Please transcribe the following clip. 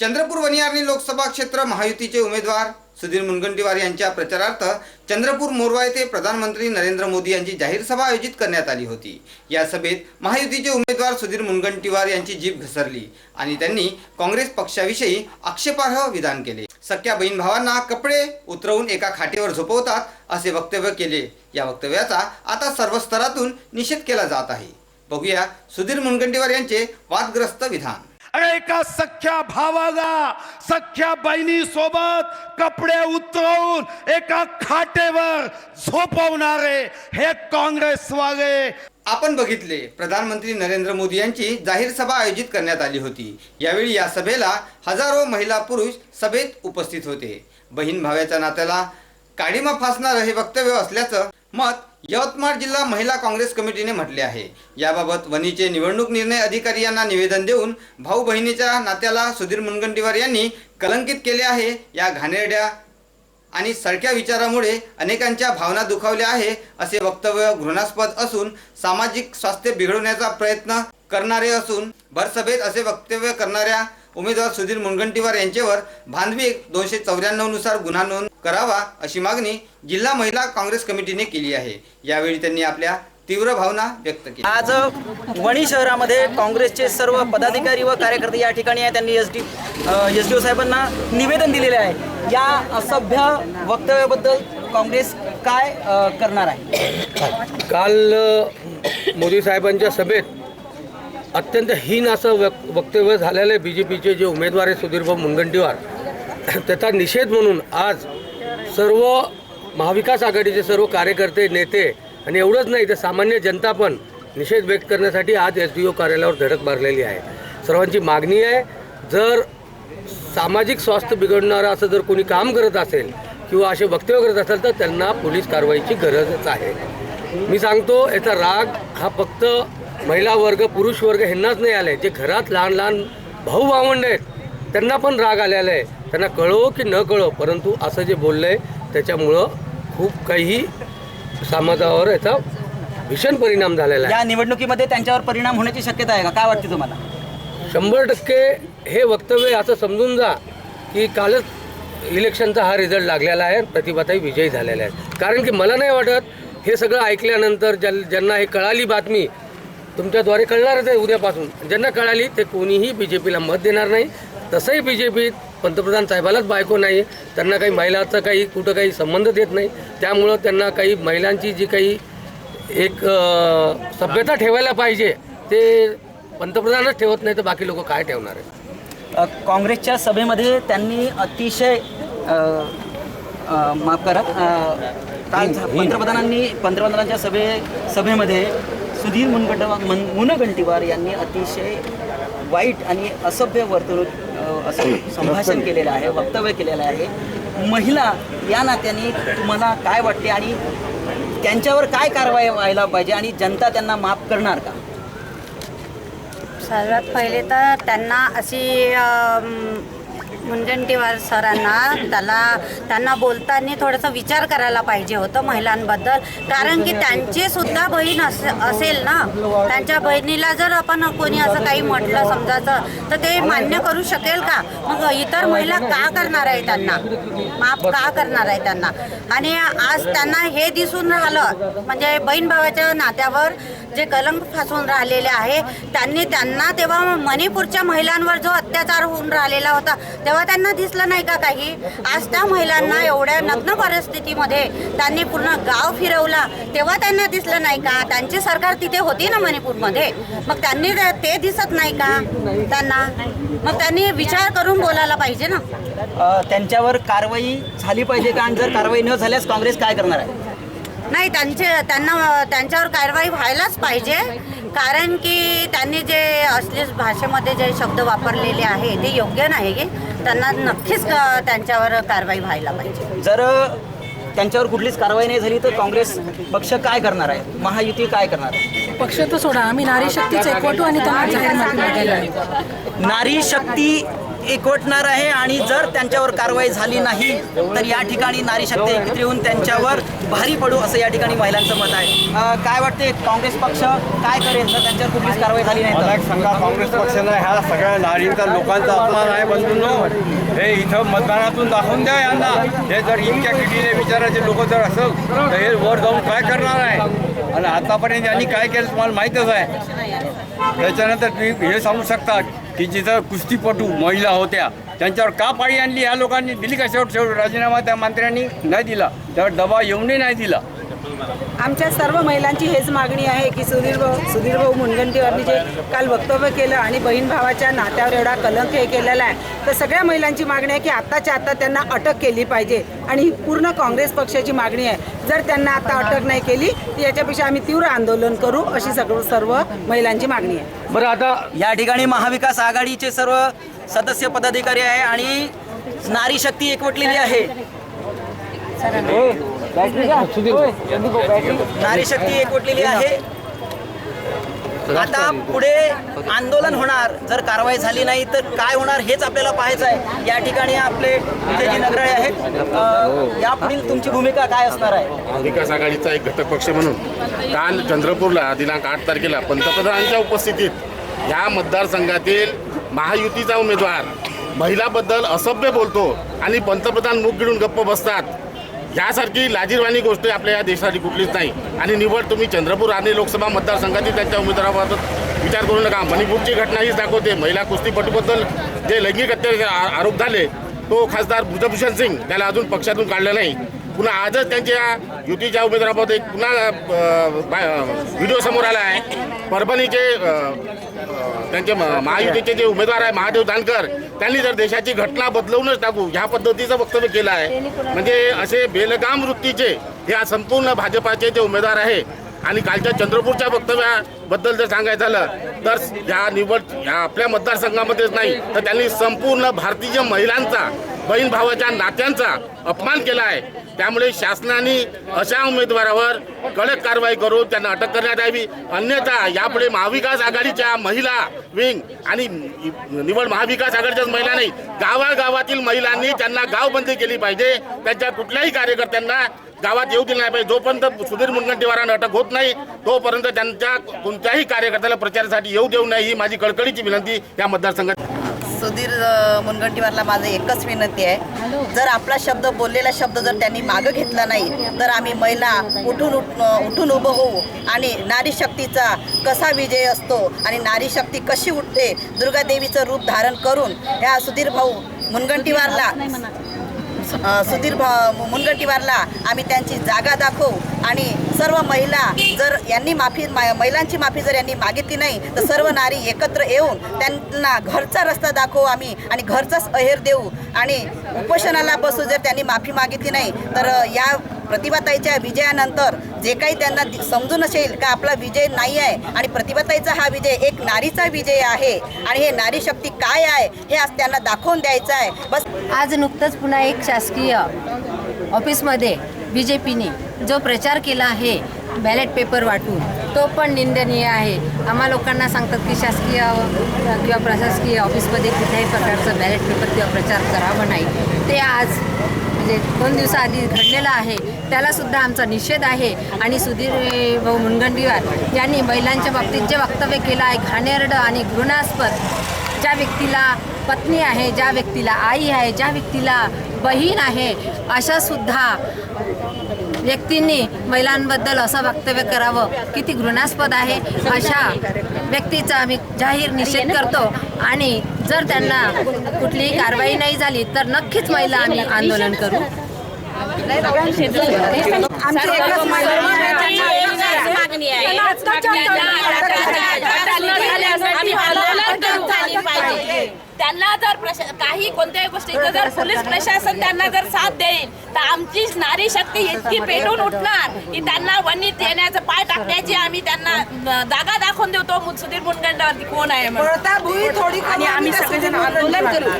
चंद्रपूर वनियारणी लोकसभा क्षेत्र महायुतीचे उमेदवार सुधीर मुनगंटीवार यांच्या प्रचारार्थ चंद्रपूर मोरवा येथे प्रधानमंत्री नरेंद्र मोदी यांची जाहीर सभा आयोजित करण्यात आली होती. या सभेत महायुतीचे उमेदवार सुधीर मुनगंटीवार यांची जीभ घसरली आणि त्यांनी काँग्रेस पक्षाविषयी आक्षेपार्ह विधान केले. सख्या बहीण भावांना कपडे उतरवून एका खाटेवर झोपवतात असे वक्तव्य केले. या वक्तव्याचा आता सर्व स्तरातून निषेध केला जात आहे. बघूया सुधीर मुनगंटीवार यांचे वादग्रस्त विधान. अरे एका सख्या भावाला सख्या बहिणी सोबत कपडे उतरवून एका खाटेवर झोपवणारे हे काँग्रेसवाले. आपण बघितले प्रधानमंत्री नरेंद्र मोदी यांची जाहीर सभा आयोजित करण्यात आली होती. यावेळी या सभेला हजारो महिला पुरुष सभेत उपस्थित होते. बहीण भावाच्या नात्याला काडीमा फासणार हे वक्तव्य असल्याचं मत यवतमाळ जिल्हा महिला काँग्रेस कमिटीने म्हटले आहे. याबाबत वणीचे निवडणूक निर्णय अधिकारी यांना निवेदन देऊन भाऊ बहिणीच्या नात्याला सुधीर मुनगंटीवार यांनी कलंकित केले आहे. या घाणेरड्या आणि सडक्या विचारामुळे अनेकांच्या भावना दुखावल्या आहे असे वक्तव्य घृणास्पद असून सामाजिक स्वास्थ्य बिघडवण्याचा प्रयत्न करणारे असून भरसभेत असे वक्तव्य करणाऱ्या उमेदवार सुधीर मुनगंटीवार यांच्यावर भांडवी दोनशे चौऱ्याण्णवनुसार गुन्हा नोंद करावा अशी मागणी जिल्हा महिला काँग्रेस कमिटीने केली आहे. यावेळी त्यांनी आपल्या तीव्र भावना व्यक्त केल्या. आज वणी शहरामध्ये काँग्रेसचे सर्व पदाधिकारी व कार्यकर्ते या ठिकाणी आहे त्यांनी S D S D O साहेबांना निवेदन दिलेले आहे. या असभ्य वक्तव्याबद्दल काँग्रेस काय करणार आहे? काल मोदी साहेबांच्या सभेत अत्यंत हीन असं वक वक्तव्य झालेलं आहे बी जे पीचे जे उमेदवार आहे सुधीरभाऊ मुनगंटीवार त्याचा निषेध म्हणून आज सर्व महाविकास आघाडीचे सर्व कार्यकर्ते नेते आणि एवढंच नाही तर सामान्य जनता पण निषेध व्यक्त करण्यासाठी आज एस डी ओ कार्यालयावर धडक मारलेली आहे. सर्वांची मागणी आहे जर सामाजिक स्वास्थ्य बिघडणारं असं जर कोणी काम करत असेल किंवा असे वक्तव्य करत असेल तर त्यांना पोलीस कारवाईची गरजच आहे. मी सांगतो याचा राग हा फक्त महिला वर्ग पुरुष वर्ग ह्यांनाच नाही आले जे घरात लहान लहान भाऊ भावंड आहेत त्यांना पण राग आलेला आहे. त्यांना कळो की न कळो परंतु असं जे बोललं आहे त्याच्यामुळं खूप काही समाजावर याचा भीषण परिणाम झालेला आहे. या निवडणुकीमध्ये त्यांच्यावर परिणाम होण्याची शक्यता आहे का? काय वाटते तुम्हाला? शंभर टक्के हे वक्तव्य असं समजून जा की कालच इलेक्शनचा हा रिझल्ट लागलेला आहे प्रतिभाताई विजयी झालेल्या आहेत. कारण की मला नाही वाटत हे सगळं ऐकल्यानंतर ज्या ज्यांना हे कळाली बातमी तुमच्याद्वारे कळणारच आहे उद्यापासून. ज्यांना कळाली ते कोणीही बी जे पीला मत देणार नाही. तसंही बी जे पीत पंतप्रधान साहेबालाच बायको नाही. त्यांना काही महिलाचा काही कुठं काही संबंध देत नाही. त्यामुळं त्यांना काही महिलांची जी काही एक सभ्यता ठेवायला पाहिजे ते पंतप्रधानच ठेवत नाही तर बाकी लोक काय ठेवणार आहे काँग्रेसच्या सभेमध्ये त्यांनी अतिशय माफ करा पंतप्रधानांनी पंतप्रधानांच्या सभे सभेमध्ये सुधीर मुनगंटीवार मन मुनगंटीवार यांनी अतिशय वाईट आणि असभ्य वर्तणूक असं संभाषण केलेलं आहे वक्तव्य केलेलं आहे. महिला या नात्याने तुम्हाला काय वाटते आणि त्यांच्यावर काय कारवाई व्हायला पाहिजे आणि जनता त्यांना माफ करणार का? सर्वात पहिले तर त्यांना अशी मुनगंटीवार सरांना त्याला त्यांना बोलताना थोडंसं विचार करायला पाहिजे होतं महिलांबद्दल. कारण की त्यांची सुद्धा बहीण असे असेल ना त्यांच्या बहिणीला जर आपण कोणी असं काही म्हटलं समजायचं तर ते मान्य करू शकेल का? मग इतर महिला का करणार आहे त्यांना? माफ का करणार आहे त्यांना? आणि आज त्यांना हे दिसून राहिलं म्हणजे बहीण भावाच्या नात्यावर जे कलंक फासून राहिलेले आहे त्यांनी त्यांना तेव्हा मणिपूरच्या महिलांवर जो अत्याचार होऊन राहिलेला होता तेव्हा त्यांना दिसलं नाही का काही? आज त्या महिलांना एवढ्या नग्न परिस्थितीमध्ये त्यांनी पूर्ण गाव फिरवला. तेव्हा त्यांना दिसलं नाही का? त्यांची सरकार तिथे होती ना मणिपूरमध्ये. मग त्यांनी ते- दिसत नाही का त्यांना? मग त्यांनी विचार करून बोलायला पाहिजे ना. त्यांच्यावर कारवाई झाली पाहिजे का? आणि जर कारवाई न झाल्यास काँग्रेस काय करणार आहे? नाही त्यांचे त्यांना त्यांच्यावर कारवाई व्हायलाच पाहिजे. कारण की त्यांनी जे अश्लील भाषेमध्ये जे शब्द वापरलेले आहे ते योग्य नाही त्यांना नक्कीच क- त्यांच्यावर कारवाई व्हायला पाहिजे. जर त्यांच्यावर कुठलीच कारवाई नाही झाली तर काँग्रेस पक्ष काय करणार आहे? महायुती काय करणार आहे? पक्ष तर सोडा आम्ही नारी शक्तीचे एकवटू आणि त्यांना. नारी शक्ती एकवटणार आहे आणि जर त्यांच्यावर कारवाई झाली नाही तर या ठिकाणी नारी शक्ती एकत्र येऊन त्यांच्यावर भारी पडू असं या ठिकाणी महिलांचं मत आहे. काय वाटते काँग्रेस पक्ष काय करेल? जर त्यांच्यावर कुठलीच कारवाई झाली नाही तर? एक सांगा काँग्रेस पक्षानं ह्या सगळ्या नारींचा लोकांचा अपमान आहे बंधून. हे इथं मतदानातून दाखवून द्या यांना. हे जर इतक्या किटीने विचारायचे लोक जर असेल तर हे वर जाऊन काय करणार आहे? आणि आतापर्यंत यांनी काय केलं तुम्हाला माहीतच आहे. त्याच्यानंतर तुम्ही हे सांगू शकता की जिथं कुस्तीपटू महिला होत्या त्यांच्यावर का पाळी आणली? या लोकांनी दिली का शेवट? शेवट राजीनामा त्या मंत्र्यांनी नाही दिला. त्यावर दबा येऊनही नाही दिला. आमच्या सर्व महिलांची हेच मागणी आहे की सुधीर भाऊ सुधीर भाऊ मुनगंटीवारनी जे काल वक्तव्य केलं आणि बहीण भावाच्या नात्यावर एवढा कलंक हे केलेला आहे तर सगळ्या महिलांची मागणी आहे की आत्ताच्या आता त्यांना अटक केली पाहिजे. आणि ही पूर्ण काँग्रेस पक्षाची मागणी आहे. जर त्यांना आता अटक नाही केली तर याच्यापेक्षा आम्ही तीव्र आंदोलन करू अशी सगळं सर्व महिलांची मागणी आहे. बरं आता या ठिकाणी महाविकास आघाडीचे सर्व सदस्य पदाधिकारी आहे आणि नारी शक्ती एकवटलेली आहे. नारी शक्ती एकवटलेली आहे. आता पुढे आंदोलन होणार. जर कारवाई झाली नाही तर काय होणार हेच आपल्याला पाहायचं आहे. या ठिकाणी आपले विजयजी नगराळे आहेत यापुढील तुमची भूमिका काय असणार आहे? विकास आघाडीचा एक घटक पक्ष म्हणून काल चंद्रपूरला दिनांक आठ तारखेला पंतप्रधानांच्या उपस्थितीत ह्या मतदारसंघातील महायुतीचा उमेदवार महिलाबद्दल असभ्य बोलतो आणि पंतप्रधान मुख गिळून गप्प बसतात. यासारखी लाजीरवाणी गोष्ट आपल्या या देशासाठी कुठलीच नाही. आणि निवड तुम्ही चंद्रपूर आणि लोकसभा मतदारसंघातील त्यांच्या उमेदवाराबाबत विचार करू नका. मणिपूरची घटना हीच दाखवते. महिला कुस्तीपटूबद्दल जे लैंगिक अत्याचार आरोप झाले तो खासदार ब्रजभूषण सिंग त्याला अजून पक्षातून काढलं नाही. पुन्हा आजच त्यांच्या युतीच्या उमेदवाराबाबत एक पुन्हा व्हिडिओ समोर आला आहे. परभणीचे त्यांचे म- महायुतीचे जे उमेदवार आहे महादेव जानकर त्यांनी जर देशाची घटना बदलवूनच टाकू ह्या पद्धतीचं वक्तव्य केलं आहे. म्हणजे असे बेलगाम वृत्तीचे हे संपूर्ण भाजपाचे जे उमेदवार आहे आणि कालच्या चंद्रपूरच्या वक्तव्याबद्दल जर सांगायचं झालं तर या निवड ह्या आपल्या मतदारसंघामध्येच नाही तर त्यांनी संपूर्ण भारतीय महिलांचा बहीण भावाच्या नात्यांचा अपमान केला आहे त्यामुळे शासनाने अशा उमेदवारावर कडक कारवाई करून त्यांना अटक करण्यात यावी. अन्यथा यापुढे महाविकास आघाडीच्या महिला विंग आणि निवड महाविकास आघाडीच्याच महिला नाही गावागावातील महिलांनी त्यांना गावबंदी केली पाहिजे. त्यांच्या कुठल्याही कार्यकर्त्यांना गावात येऊ दिलं नाही पाहिजे. जोपर्यंत सुधीर मुनगंटीवारांना अटक होत नाही तोपर्यंत त्यांच्या कोणत्याही कार्यकर्त्याला प्रचारासाठी येऊ देऊ नये ही माझी कळकळीची विनंती या मतदारसंघात. सुधीर मुनगंटीवारला माझं एकच विनंती आहे. जर आपला शब्द बोललेला शब्द जर त्यांनी मागं घेतला नाही तर आम्ही महिला उठून उठ उठून उभं होऊ आणि नारी शक्तीचा कसा विजय असतो आणि नारी शक्ती कशी उठते दुर्गादेवीचं रूप धारण करून ह्या सुधीर भाऊ मुनगंटीवारला सुधीर भा मुनगंटीवारला आम्ही त्यांची जागा दाखवू. आणि सर्व महिला जर यांनी माफी मा- महिलांची माफी जर यांनी मागितली नाही तर सर्व नारी एकत्र येऊन त्यांना घरचा रस्ता दाखवू आम्ही आणि घरचाच अहेर देऊ. आणि उपोषणाला बसू जर त्यांनी माफी मागितली नाही तर या प्रतिभाताईच्या विजयानंतर जे काही त्यांना समजून असेल का आपला विजय नाही आहे आणि प्रतिभाताईचा हा विजय एक नारीचा विजय आहे आणि हे नारी शक्ती काय आहे हे आज त्यांना दाखवून द्यायचं आहे. बस आज नुकतंच पुन्हा एक शासकीय ऑफिसमध्ये बी जे पीने जो प्रचार केला आहे बॅलेट पेपर वाटून तो पण निंदनीय आहे. आम्हा लोकांना सांगतात की शासकीय किंवा प्रशासकीय ऑफिसमध्ये कुठल्याही प्रकारचं बॅलेट पेपर किंवा प्रचार करावा नाही. ते आज म्हणजे दोन दिवसाआधी घडलेलं आहे त्यालासुद्धा आमचा निषेध आहे. आणि सुधीर भाऊ मुनगंटीवार यांनी महिलांच्या बाबतीत जे वक्तव्य केलं आहे घाणेरडं आणि घृणास्पद ज्या व्यक्तीला पत्नी आहे ज्या व्यक्तीला आई आहे ज्या व्यक्तीला बहीण आहे अशासुद्धा व्यक्तींनी महिलांबद्दल असं वक्तव्य करावं किती घृणास्पद आहे अशा व्यक्तीचा आम्ही जाहीर निषेध करतो आणि जर त्यांना कुठलीही कारवाई नाही झाली तर नक्कीच महिला आम्ही आंदोलन करू मागणी आहे. त्यांना जर प्रशा काही कोणत्याही गोष्टीचं जर पोलीस प्रशासन त्यांना जर साथ देईल तर आमची नारी शक्ती इतकी पेटून उठणार की त्यांना वनीत येण्याचं पाय टाकण्याची आम्ही त्यांना जागा दाखवून देतो. सुधीर मुनगंडावरती कोण आहे म्हणून. आम्ही सगळेजण आंदोलन करू.